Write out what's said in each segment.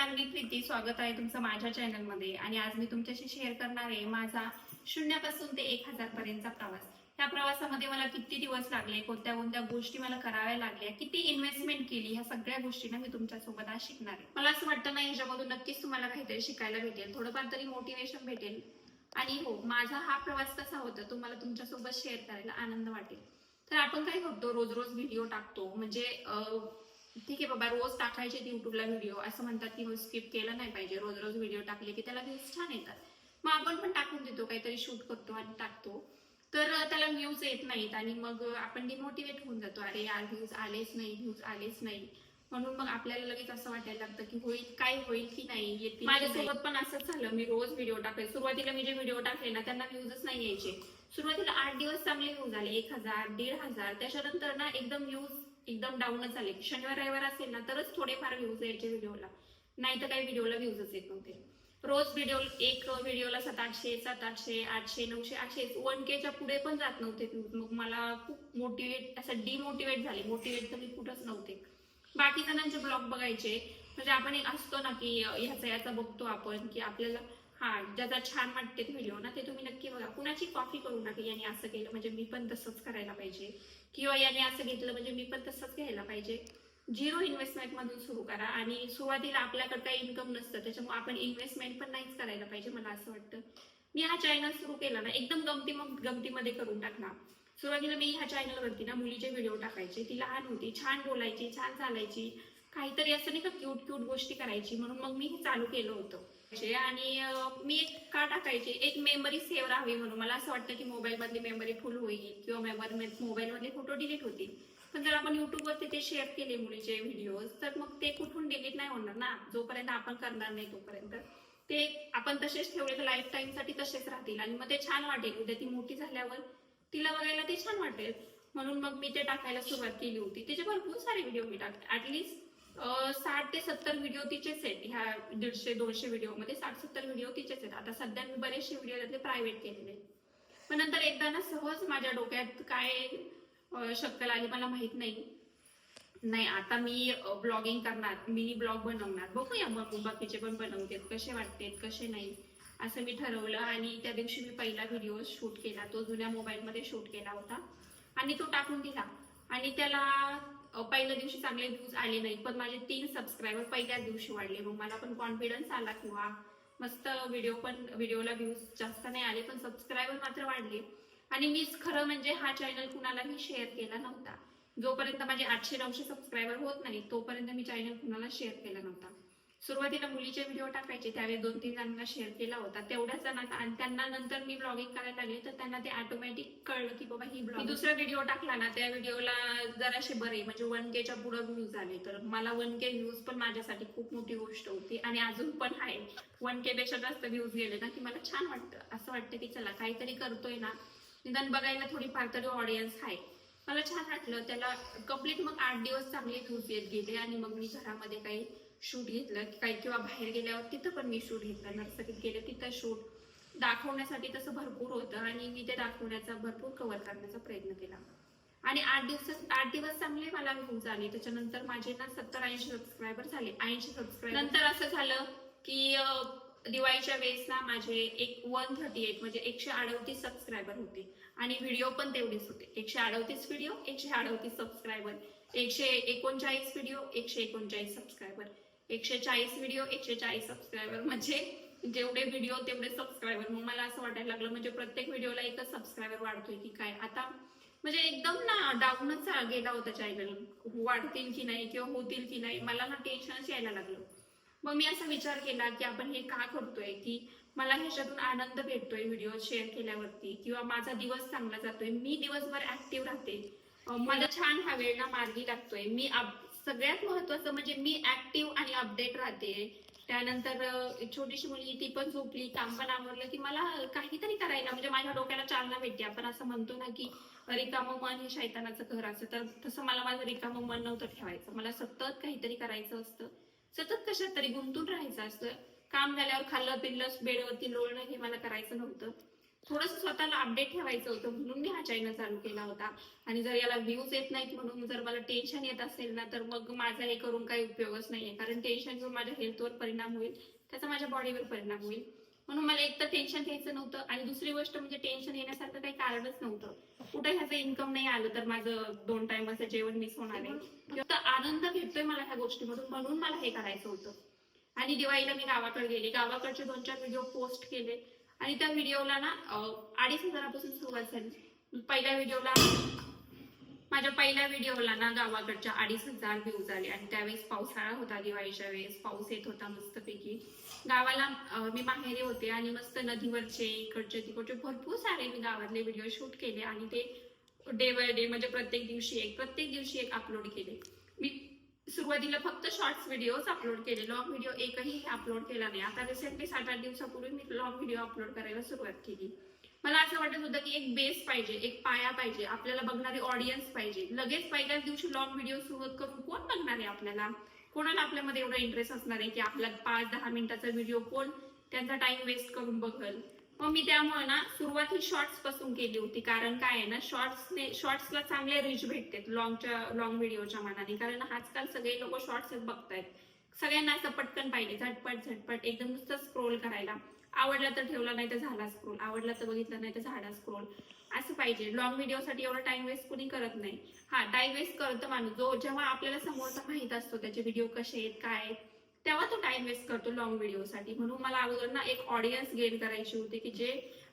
नमस्कार मी प्रीती स्वागत आहे तुमचं माझ्या चॅनलमध्ये. आणि आज मी तुमच्याशी शेअर करणार आहे माझा शून्यापासून ते एक हजार पर्यंतचा प्रवास. त्या प्रवासामध्ये मला किती दिवस लागले कोणत्या कोणत्या गोष्टी मला कराव्या लागल्या किती इन्व्हेस्टमेंट केली ह्या सगळ्या गोष्टींना मी तुमच्यासोबत आज शिकणार आहे. मला असं वाटतं ना ह्याच्यामधून नक्कीच तुम्हाला काहीतरी शिकायला भेटेल. थोडंफार तरी मोटिवेशन भेटेल. आणि हो माझा हा प्रवास कसा होता तो मला तुमच्यासोबत शेअर करायला आनंद वाटेल. तर आपण काय बघतो रोज रोज व्हिडिओ टाकतो. म्हणजे ठीक आहे बाबा रोज टाकायचे युट्यूबला व्हिडिओ असं म्हणतात की स्किप केलं नाही पाहिजे. रोज रोज व्हिडिओ टाकले की त्याला व्ह्यूज छान येतात. मग आपण पण टाकून देतो काहीतरी शूट करतो आणि टाकतो. तर त्याला व्ह्यूज येत नाहीत आणि मग आपण डिमोटिवेट होऊन जातो. अरे यार व्ह्यूज आलेच नाही व्ह्यूज आलेच नाही. म्हणून मग आपल्याला लगेच असं वाटायला लागतं की होईल काय होईल की नाही येते माझ्यासोबत पण असंच झालं. मी रोज व्हिडिओ टाकले. सुरुवातीला मी जे व्हिडिओ टाकले ना त्यांना व्ह्यूजच नाही यायचे. सुरुवातीला आठ दिवस चांगले व्ह्यूज आले एक हजार दीड हजार. त्याच्यानंतर ना एकदम व्ह्यूज एकदम डाऊनच आले शनिवार रविवार असेल ना तरच थोडेफार व्ह्यूज यायचे व्हिडिओला नाही तर काही व्हिडिओला व्ह्यूजच येत नव्हते. रोज व्हिडिओ एक व्हिडिओला सात आठशे सात आठशे आठशे नऊशे आठशे वन केच्या पुढे पण जात नव्हते व्ह्यूज मग मला खूप मोटिवेट असं डिमोटिवेट झाले. मोटिवेट तर मी कुठंच नव्हते. बाकी जणांचे ब्लॉग बघायचे. म्हणजे आपण एक असतो ना की ह्याचा याचा बघतो आपण की आपल्याला हा ज्याचा छान वाटते व्हिडिओ ना ते तुम्ही नक्की बघा. कुणाची कॉपी करू नका याने असं केलं म्हणजे मी पण तसंच करायला पाहिजे. किंवा याने असं घेतलं म्हणजे मी पण तसंच घ्यायला पाहिजे. झिरो इन्व्हेस्टमेंट मधून सुरू करा आणि सुरुवातीला आपल्याकडे काही इन्कम नसतं त्याच्यामुळे आपण इन्व्हेस्टमेंट पण नाहीच करायला पाहिजे मला असं वाटतं. मी हा चॅनल सुरू केला ना एकदम गमती मग गमतीमध्ये करून टाकणार. सुरुवातीला मी ह्या चॅनलवरती ना मुलीचे व्हिडिओ टाकायचे. ती लहान होती छान बोलायची छान चालायची. काहीतरी असं नाही का क्यूट क्यूट गोष्टी करायची. म्हणून मग मी हे चालू केलं होतं. आणि मी एक का टाकायचे? एक मेमरी सेव्ह राहावी म्हणून. मला असं वाटतं की मोबाईल मधली मेमरी फुल होईल किंवा मोबाईल मधले फोटो डिलीट होतील पण जर आपण युट्यूबवरती ते शेअर केले मुलीचे व्हिडिओ तर मग ते कुठून डिलीट नाही होणार ना? जोपर्यंत आपण करणार नाही तोपर्यंत. ते आपण तसेच ठेवले तर लाईफ टाईमसाठी तसेच राहतील आणि मग ते छान वाटेल. उद्या ती मोठी झाल्यावर तिला बघायला ते छान वाटेल. म्हणून मग मी ते टाकायला सुरुवात केली होती. त्याचे भरपूर सारे व्हिडिओ मी टाकते ऍटलिस्ट साठ ते सत्तर व्हिडिओ तिचेच आहेत. ह्या दीडशे दोनशे व्हिडिओमध्ये साठ सत्तर व्हिडिओ तिचेच आहेत. आता सध्या मी बरेचसे व्हिडिओ त्यातले प्रायव्हेट केलेले आहेत. पण नंतर एकदा ना सहज माझ्या डोक्यात काय शक्कल आली मला माहीत नाही. नाही आता मी ब्लॉगिंग करणार. मिनी ब्लॉग बनवणार. बघूया मग बाकीचे पण बनवते. कसे वाटतेत कसे नाही असं मी ठरवलं. आणि त्या दिवशी मी पहिला व्हिडिओ शूट केला. तो जुन्या मोबाईलमध्ये शूट केला होता. आणि तो टाकून दिला. आणि त्याला पहिल्या दिवशी चांगले व्ह्यूज आले नाहीत पण माझे तीन सबस्क्रायबर पहिल्याच दिवशी वाढले. मग मला पण कॉन्फिडन्स आला किंवा मस्त व्हिडिओ पण व्हिडिओला व्ह्यूज जास्त नाही आले पण सबस्क्रायबर मात्र वाढले. आणि मीच खरं म्हणजे हा चॅनल कुणालाही शेअर केला नव्हता. जोपर्यंत माझे आठशे नऊशे सबस्क्रायबर होत नाही तोपर्यंत मी चॅनल कुणाला शेअर केला नव्हता. सुरुवातीला मुलीचे व्हिडिओ टाकायचे त्यावेळी दोन तीन जणांना शेअर केला होता. तेवढ्याच जणांना आणि त्यांना नंतर मी ब्लॉगिंग करायला लागले तर त्यांना ते ऑटोमॅटिक कळलं की बाबा ही ब्लॉग दुसरा व्हिडिओ टाकला ना त्या व्हिडिओला जराशे बरे म्हणजे वन केच्या पुढे व्ह्यूज आले. तर मला वन के व्ह्यूज पण माझ्यासाठी खूप मोठी गोष्ट होती आणि अजून पण आहे. वन के पेक्षा जास्त व्ह्यूज गेले ना की मला छान वाटतं. असं वाटतं की चला काहीतरी करतोय ना. निदान बघायला थोडीफार तरी ऑडियन्स आहे. मला छान वाटलं. त्याला कंप्लीट मग आठ दिवस चांगले व्ह्यूज येत गेले आणि मग मी घरामध्ये काही शूट घेतलं काही किंवा बाहेर गेल्यावर तिथं पण मी शूट घेतलं. नर्सरीत गेले तिथं शूट दाखवण्यासाठी तसं भरपूर होतं आणि मी ते दाखवण्याचा भरपूर कव्हर करण्याचा प्रयत्न केला. आणि आठ दिवस आठ दिवस चांगले मला व्ह्यूज आले त्याच्यानंतर माझे ना सत्तर ऐंशी सबस्क्रायबर झाले. ऐंशी सबस्क्रायबर नंतर असं झालं की दिवाळीच्या वेळेस ना माझे एक वन थर्टी एट म्हणजे एकशे अडवतीस सबस्क्रायबर होते. आणि व्हिडिओ पण तेवढेच होते. एकशे अडवतीस व्हिडिओ एकशे अडवतीस सबस्क्रायबर एकशे एकोणचाळीस व्हिडिओ एकशे एकोणचाळीस सबस्क्रायबर एकशे चाळीस व्हिडिओ एकशे चाळीस सबस्क्रायबर म्हणजे जेवढे व्हिडिओ तेवढे सबस्क्रायबर मग मला असं वाटायला लागलं म्हणजे प्रत्येक व्हिडिओला एकच सबस्क्रायबर वाढतोय की काय? आता म्हणजे एकदम ना डाऊनच गेला होता चॅनल वाढतील की नाही किंवा होतील की नाही मला ना टेन्शनच यायला लागलं. मग मी असा विचार केला की आपण हे का करतोय? की मला ह्याच्यातून आनंद भेटतोय व्हिडिओ शेअर केल्यावरती किंवा माझा दिवस चांगला जातोय. मी दिवसभर ऍक्टिव्ह राहते. मला छान हा वेळ ना मार्गी लागतोय. मी सगळ्यात महत्वाचं म्हणजे मी ऍक्टिव्ह आणि अपडेट राहते. त्यानंतर छोटीशी मुलगी ती पण झोपली काम पण आवडलं की मला काहीतरी करायला म्हणजे माझ्या डोक्याला चालना भेटते. आपण असं म्हणतो ना की रिकामं मन हे शैतानाचं घर असं तर तसं मला माझं रिकामं मन नव्हतं ठेवायचं. मला सतत काहीतरी करायचं असतं. सतत कशात तरी गुंतून राहायचं असतं. काम झाल्यावर खाल्लं पिल्लं बेडवरती लोळणं हे मला करायचं नव्हतं. थोडस स्वतःला अपडेट ठेवायचं होतं. म्हणून मी हा चॅनल चालू केला होता. आणि जर याला व्ह्यूज येत नाहीत म्हणून जर मला टेन्शन येत असेल ना तर मग माझा हे करून काही उपयोगच नाहीये. कारण टेन्शन माझ्या हेल्थवर परिणाम होईल त्याचा माझ्या बॉडीवर परिणाम होईल. म्हणून मला एक तर टेन्शन घ्यायचं नव्हतं. आणि दुसरी गोष्ट म्हणजे टेन्शन येण्यासारखं काही कारणच नव्हतं. कुठे ह्याचं इन्कम नाही आलं तर माझं दोन टाइमचं जेवण मिस होणार आहे. तर आनंद भेटतोय मला ह्या गोष्टीमधून. म्हणून मला हे करायचं होतं. आणि दिवाळीला मी गावाकडे गेले. गावाकडचे दोन चार व्हिडिओ पोस्ट केले. आणि त्या व्हिडिओला ना अडीच हजारापासून सुरुवात झाली. पहिल्या व्हिडिओला माझ्या पहिल्या व्हिडिओला ना गावाकडच्या अडीच हजार व्ह्यूज आले आणि त्यावेळेस पावसाळा होता दिवाळीच्या वेळेस पाऊस येत होता मस्तपैकी. गावाला मी माहेरी होते आणि मस्त नदीवरचे इकडचे तिकडचे भरपूर सारे मी गावातले व्हिडिओ शूट केले आणि ते डे बाय डे म्हणजे प्रत्येक दिवशी एक प्रत्येक दिवशी एक अपलोड केले. सुरुवातीला फक्त शॉर्ट्स व्हिडिओज अपलोड केले. लॉंग व्हिडिओ एकही अपलोड केला नाही. आता रिसेंटली सात आठ दिवसापूर्वी मी लॉंग व्हिडिओ अपलोड करायला सुरुवात केली. मला असं वाटत होतं की एक बेस पाहिजे एक पाया पाहिजे. आपल्याला बघणारी ऑडियन्स पाहिजे. लगेच पहिल्याच दिवशी लॉंग व्हिडिओ सुरुवात करून कोण बघणार आहे आपल्याला? कोणाला आपल्यामध्ये एवढा इंटरेस्ट असणार आहे की आपला पाच दहा मिनिटाचा व्हिडिओ कोण त्यांचा टाइम वेस्ट करून बघल? मग मी त्यामुळे ना सुरुवात ही शॉर्ट्सपासून केली होती. कारण काय आहे ना शॉर्ट्सने शॉर्ट्सला चांगले रीच भेटतात लॉंगच्या लॉंग व्हिडिओच्या मानाने. कारण आजकाल सगळे लोक शॉर्ट्सच बघतायत. सगळ्यांना असं पटकन पाहिजे झटपट झटपट. एकदम नुसतं स्क्रोल करायला. आवडला तर ठेवला नाही तर झाला स्क्रोल आवडला तर बघितलं नाही तर झाला स्क्रोल असं पाहिजे. लॉंग व्हिडिओसाठी एवढा टाइम वेस्ट कुणी करत नाही. हा टाइम वेस्ट करतो माणूस. जो जेव्हा आपल्याला समोरचा माहीत असतो त्याचे व्हिडिओ कसे आहेत काय आहेत तेव्हा तो टाइम वेस्ट करतो लॉंग व्हिडिओसाठी म्हणून मला अगोदर ना एक ऑडियन्स गेन करायची होती की जे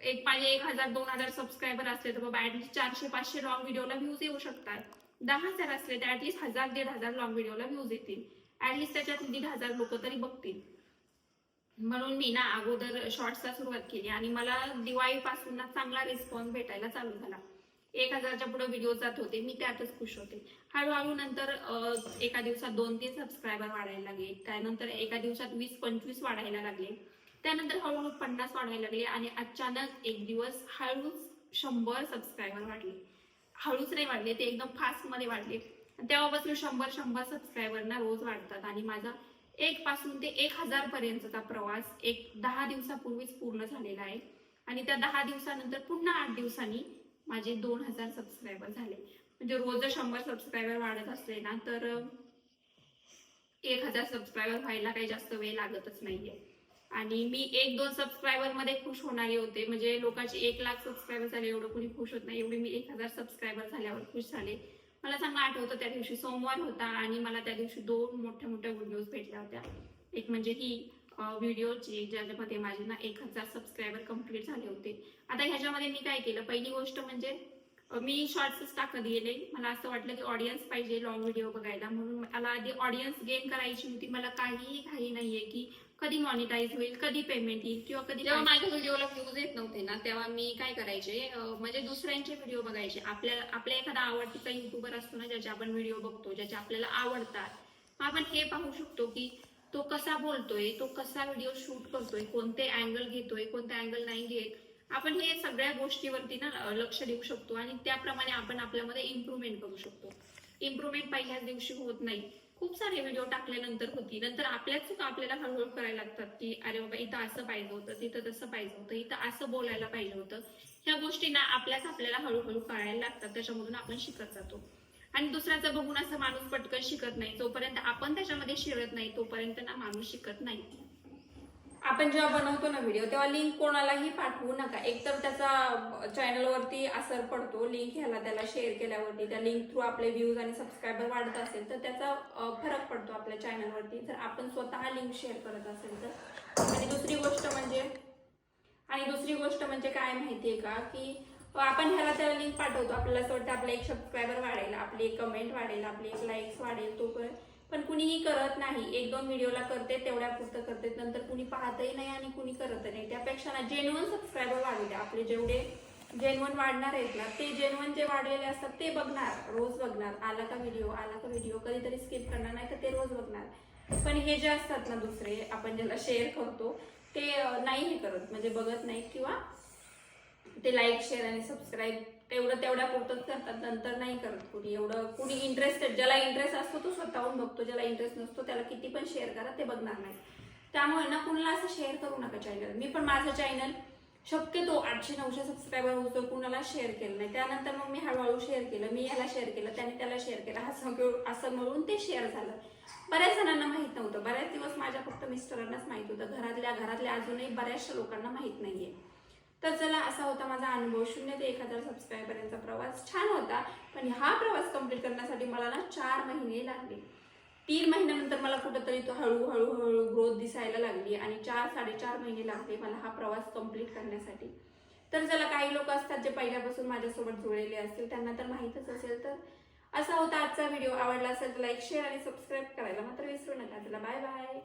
एक माझे एक हजार दोन हजार सबस्क्रायबर असले तर बाबा ऍटलीस्ट चारशे पाचशे लॉंग व्हिडिओला व्ह्यूज येऊ शकतात. दहा हजार असले तर ऍटलीस्ट हजार दीड हजार लॉंग व्हिडिओला व्ह्यूज येतील. ऍटलीस्ट त्याच्यात दीड हजार लोक तरी बघतील. म्हणून मी ना अगोदर शॉर्ट्सला सुरुवात केली आणि मला दिवाळीपासून ना चांगला रिस्पॉन्स भेटायला चालू झाला. एक हजारच्या पुढे व्हिडिओ जात होते. मी त्यातच खुश होते. हळूहळू नंतर एका दिवसात दोन तीन सबस्क्रायबर वाढायला लागले. त्यानंतर एका दिवसात वीस पंचवीस वाढायला लागले. त्यानंतर हळूहळू पन्नास वाढायला लागले आणि अचानक एक दिवस हळूच शंभर सबस्क्रायबर वाढले. हळूच नाही वाढले ते एकदम फास्टमध्ये वाढले. तेव्हापासून शंभर शंभर सबस्क्रायबरना रोज वाढतात आणि माझा एक पासून ते एक हजार पर्यंतचा प्रवास एक दहा दिवसापूर्वीच पूर्ण झालेला आहे. आणि त्या दहा दिवसानंतर पुन्हा आठ दिवसांनी माझे दोन हजार सबस्क्रायबर झाले. म्हणजे रोज जर शंभर सबस्क्रायबर वाढत असले ना तर एक हजार सबस्क्रायबर व्हायला काही जास्त वेळ लागतच नाहीये. आणि मी एक दोन सबस्क्रायबरमध्ये खुश होणारे होते. म्हणजे लोकांचे एक लाख सबस्क्रायबर झाले एवढं कुणी खुश होत नाही. एवढे मी एक हजार सबस्क्रायबर झाल्यावर खुश झाले. मला चांगलं आठवतं त्या दिवशी सोमवार होता आणि मला त्या दिवशी दोन मोठ्या मोठ्या व्हिडिओज भेटल्या होत्या. एक म्हणजे ही व्हिडिओची ज्याच्यामध्ये माझे ना एक हजार सबस्क्रायबर कंप्लीट झाले होते. आता ह्याच्यामध्ये मी काय केलं? पहिली गोष्ट म्हणजे मी शॉर्ट्सच टाकत गेले मला असं वाटलं की ऑडियन्स पाहिजे लॉंग व्हिडिओ बघायला. म्हणून मला आधी ऑडियन्स गेन करायची होती. मला काहीही घाई नाहीये की कधी मॉनिटाईज होईल कधी पेमेंट येईल किंवा कधी जेव्हा माझ्या व्हिडिओला व्ह्यूज येत नव्हते ना तेव्हा मी काय करायचे? म्हणजे दुसऱ्यांचे व्हिडिओ बघायचे. आपल्या आपल्या एखादा आवडतीचा युट्यूबर असतो ना ज्याचे आपण व्हिडिओ बघतो ज्याचे आपल्याला आवडतात. मग आपण हे पाहू शकतो की तो कसा बोलतोय तो कसा व्हिडिओ शूट करतोय कोणते अँगल घेतोय कोणते अँगल नाही घेत आपण हे सगळ्या गोष्टीवरती ना लक्ष देऊ शकतो आणि त्याप्रमाणे आपण आपल्यामध्ये इम्प्रुव्हमेंट करू शकतो. इम्प्रुव्हमेंट पहिल्याच दिवशी होत नाही. खूप सारे व्हिडिओ टाकल्यानंतर होती. नंतर आपल्याच चुका आपल्याला हळूहळू करायला लागतात की अरे बाबा इथं असं पाहिजे होतं तिथं तसं पाहिजे होतं इथं असं बोलायला पाहिजे होतं. ह्या गोष्टींना आपल्याच आपल्याला हळूहळू कळायला लागतात. त्याच्यामधून आपण शिकत जातो. आणि दुसऱ्याचं बघून असं माणूस पटकन शिकत नाही. जोपर्यंत आपण त्याच्यामध्ये शिरत नाही तोपर्यंत ना माणूस शिकत नाही. आपण जेव्हा बनवतो ना व्हिडिओ तेव्हा लिंक कोणालाही पाठवू नका. एकतर त्याचा चॅनलवरती असर पडतो लिंक ह्याला त्याला शेअर केल्यावरती त्या लिंक थ्रू आपले व्ह्यूज आणि सबस्क्रायबर वाढत असेल तर त्याचा फरक पडतो आपल्या चॅनलवरती जर आपण स्वतः लिंक शेअर करत असेल तर. आणि दुसरी गोष्ट म्हणजे आणि दुसरी गोष्ट म्हणजे काय माहिती आहे का? की आपण ह्याला त्याला लिंक पाठवतो. आपल्याला असं वाटतं आपला एक सबस्क्रायबर वाढेल आपली एक कमेंट वाढेल आपली एक लाईक्स वाढेल तो पण. पण कुणीही करत नाही. एक दोन व्हिडिओला करते तेवढ्या पुरतं करते. नंतर कुणी पाहतही नाही आणि कुणी करत नाही. त्यापेक्षा ना जेन्युअन सबस्क्रायबर वाढू आपले जेवढे जेन्युअन वाढणार आहेत ना ते जेन्युअन जे वाढलेले असतात ते बघणार. रोज बघणार. आला का व्हिडिओ आला का व्हिडिओ कधीतरी स्किप करणार नाही तर ते रोज बघणार. पण हे जे असतात ना दुसरे आपण ज्याला शेअर करतो ते नाही हे करत. म्हणजे बघत नाहीत किंवा ते लाईक शेअर आणि सबस्क्राईब तेवढं तेवढ्या पुरतच करतात नंतर नाही करत कुणी. एवढं कुणी इंटरेस्टेड ज्याला इंटरेस्ट असतो तो स्वतःहून बघतो. ज्याला इंटरेस्ट नसतो त्याला किती पण शेअर करा ते बघणार नाही. त्यामुळे ना कुणाला असं शेअर करू नका चॅनल मी पण माझं चॅनल शक्यतो आठशे नऊशे सबस्क्रायबर होतो कुणाला शेअर केलं नाही. त्यानंतर मग मी हळूहळू शेअर केलं मी याला शेअर केलं त्याने त्याला शेअर केलं हा सगळं असं मिळून ते शेअर झालं. बऱ्याच जणांना माहीत नव्हतं. बऱ्याच दिवस माझ्या फक्त मिस्टरांनाच माहीत होतं. घरातल्या घरातल्या अजूनही बऱ्याचशा लोकांना माहीत नाहीये. तर चला असा होता माझा अनुभव. शून्य ते एक हजार सबस्क्रायबरांचा प्रवास छान होता पण हा प्रवास कंप्लीट करण्यासाठी मला ना चार महिने लागले. तीन महिन्यानंतर मला कुठंतरी तो हळूहळू हळू ग्रोथ दिसायला लागली आणि चार साडेचार महिने लागले मला हा प्रवास कंप्लीट करण्यासाठी. तर चला काही लोक असतात जे पहिल्यापासून माझ्यासोबत जुळलेले असतील त्यांना तर माहीतच असेल तर. असा होता आजचा व्हिडिओ आवडला असेल तर लाईक शेअर आणि सबस्क्राईब करायला मात्र विसरू नका. चला बाय बाय